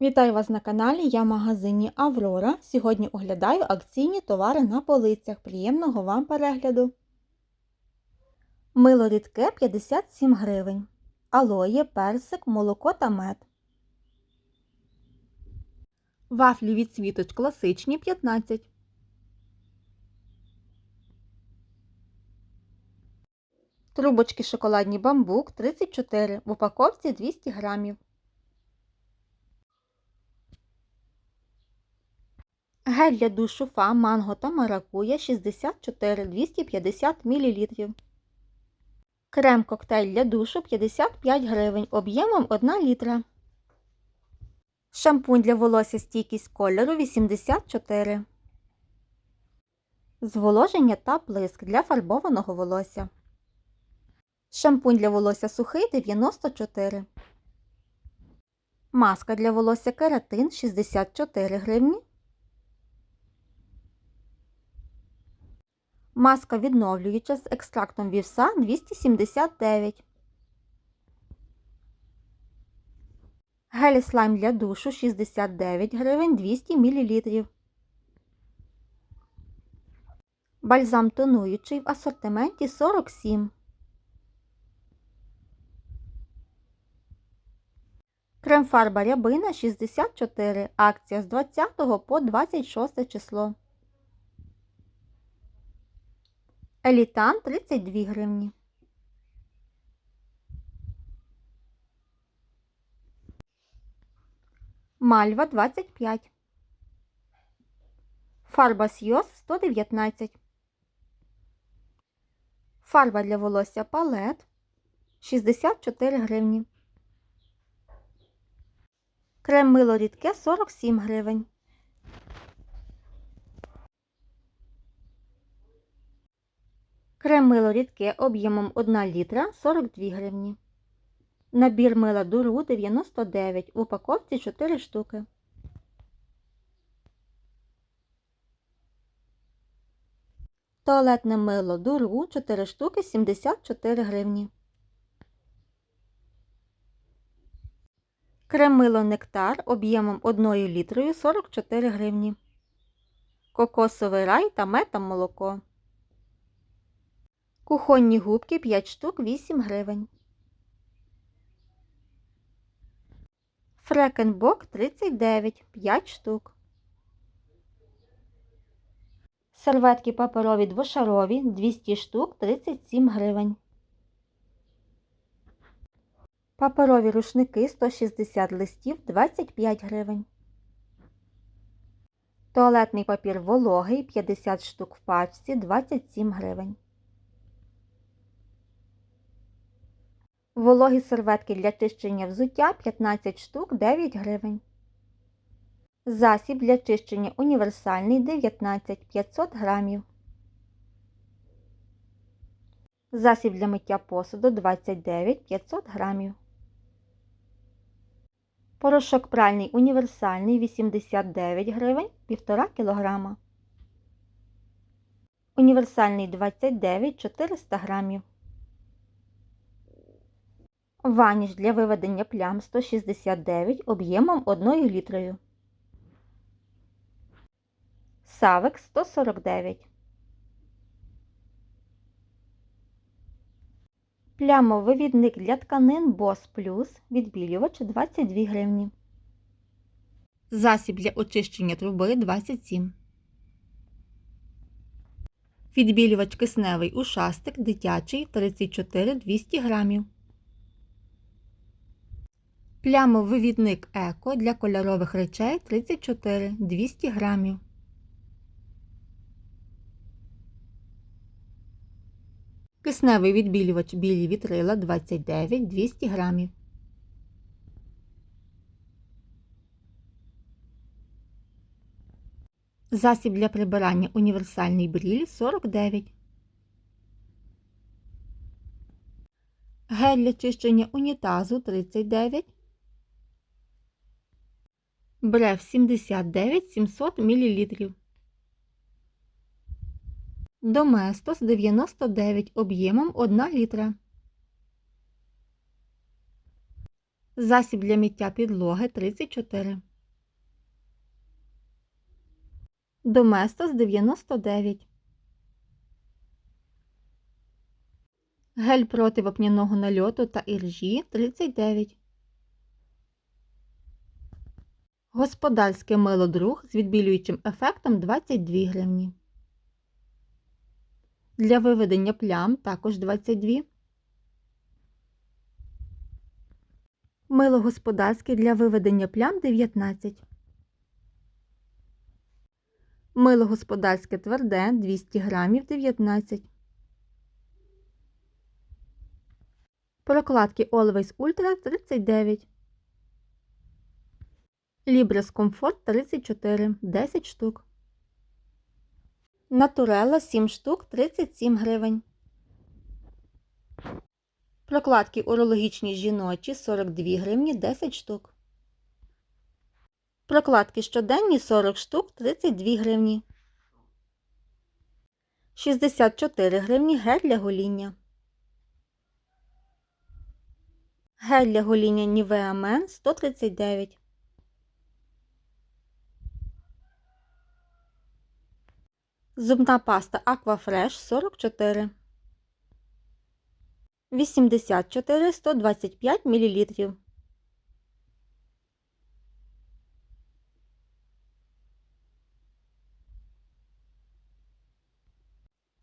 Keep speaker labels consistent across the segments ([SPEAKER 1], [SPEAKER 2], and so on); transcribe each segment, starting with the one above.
[SPEAKER 1] Вітаю вас на каналі, я в магазині Аврора. Сьогодні оглядаю акційні товари на полицях. Приємного вам перегляду. Мило рідке 57 гривень. Алоє, персик, молоко та мед. Вафлі від світоч класичні 15. Трубочки шоколадні бамбук 34. В упаковці 200 грамів. Гель для душу фа, манго та маракуя 64 250 мл. Крем коктейль для душу 55 гривень об'ємом 1 літра. Шампунь для волосся стійкість кольору 84. Зволоження та блиск для фарбованого волосся. Шампунь для волосся сухий 94. Маска для волосся кератин 64 гривні. Маска відновлююча з екстрактом вівса 279. Гель слайм для душу 69 гривень 200 мл. Бальзам тонуючий в асортименті 47. Крем-фарба рябина 64. Акція з 20 по 26 число. Елітан 32 гривні. Мальва 25. Фарба Сйоз 119. Фарба для волосся палет 64 гривні. Крем мило рідке 47 гривень. Крем мило рідке об'ємом 1 літра 42 гривні. Набір мила дуру 99, в упаковці 4 штуки. Туалетне мило дуру 4 штуки 74 гривні. Крем мило нектар об'ємом 1 літрою 44 гривні. Кокосовий рай та мета молоко. Кухонні губки 5 штук 8 гривень. Фрекенбок 39 5 штук. Серветки паперові двошарові 200 штук 37 гривень. Паперові рушники 160 листів 25 гривень. Туалетний папір вологий 50 штук в пачці 27 гривень. Вологі серветки для чищення взуття 15 штук 9 гривень. Засіб для чищення універсальний 19 500 грамів. Засіб для миття посуду 29 500 грамів. Порошок пральний універсальний 89 гривень 1,5 кг. Універсальний 29 400 грамів. Ваніш для виведення плям 169 об'ємом 1 літрою. Савек 149. Плямовивідник для тканин Бос Плюс відбілювач 22 гривні. Засіб для очищення труби 27. Відбілювач кисневий ушастик дитячий 34 200 грамів. Плямовивідник Еко для кольорових речей 34 200 грамів. Кисневий відбілювач білі вітрила 29 200 грамів. Засіб для прибирання універсальний бріль 49. Гель для чищення унітазу 39. Брев 79 700 мл. Доместос 99 об'ємом 1 літра. Засіб для миття підлоги 34. Доместос 99. Гель проти вапняного нальоту та іржі 39. Господарське мило друг з відбілюючим ефектом 22 гривні. Для виведення плям також 22. Мило господарське для виведення плям 19. Мило господарське тверде 200 грамів 19. Прокладки Always Ultra 39. Libres Comfort 34 10 штук. Натурелла 7 штук 37 гривень. Прокладки урологічні жіночі 42 гривні 10 штук. Прокладки щоденні 40 штук 32 гривні. 64 гривні гель для гоління. Гель для гоління Men 139. Зубна паста Aquafresh 44. 84 125 мл.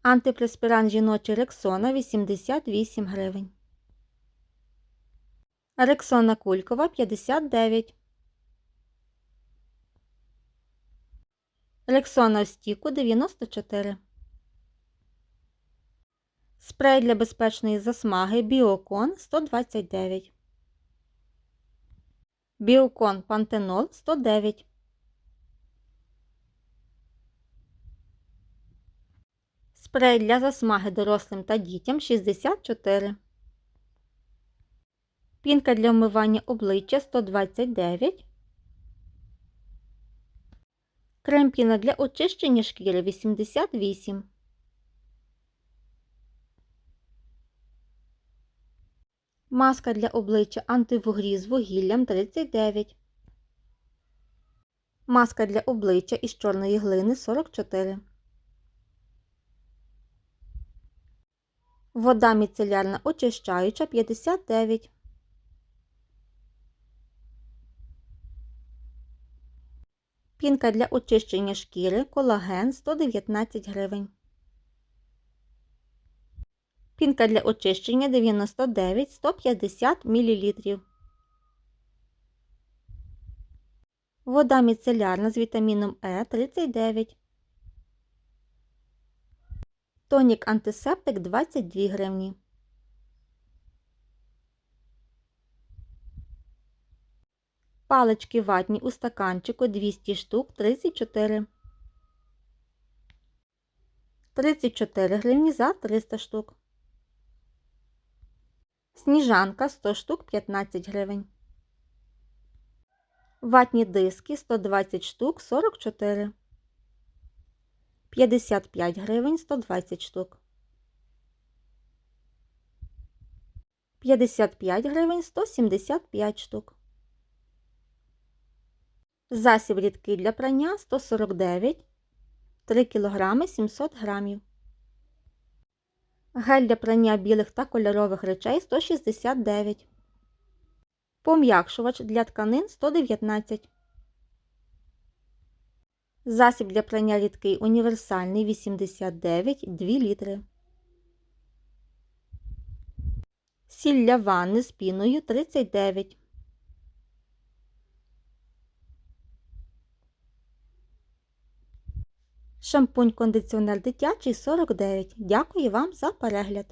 [SPEAKER 1] Антипреспірант жіночий Рексона 88 гривень. Рексона кулькова 59. Рексона стіку 94. Спрей для безпечної засмаги Біокон 129. Біокон Пантенол 109. Спрей для засмаги дорослим та дітям 64. Пінка для вмивання обличчя 129. Крем-піна для очищення шкіри 88. Маска для обличчя антивугрі з вугіллям 39. Маска для обличчя із чорної глини 44. Вода міцелярна очищаюча 59. Пінка для очищення шкіри колаген 119 гривень. Пінка для очищення 99 150 мл. Вода міцелярна з вітаміном Е 39. Тонік антисептик 22 гривні. Палички ватні у стаканчику 200 штук 34. 34 гривні за 300 штук. Сніжанка 100 штук 15 гривень. Ватні диски 120 штук 44. 55 гривень 120 штук. 55 гривень 175 штук. Засіб рідкий для прання 149, 3 кг 700 грамів. Гель для прання білих та кольорових речей 169. Пом'якшувач для тканин 119. Засіб для прання рідкий універсальний 89 2 літри. Сіль для ванни з піною 39. Шампунь кондиціонер дитячий 49. Дякую вам за перегляд.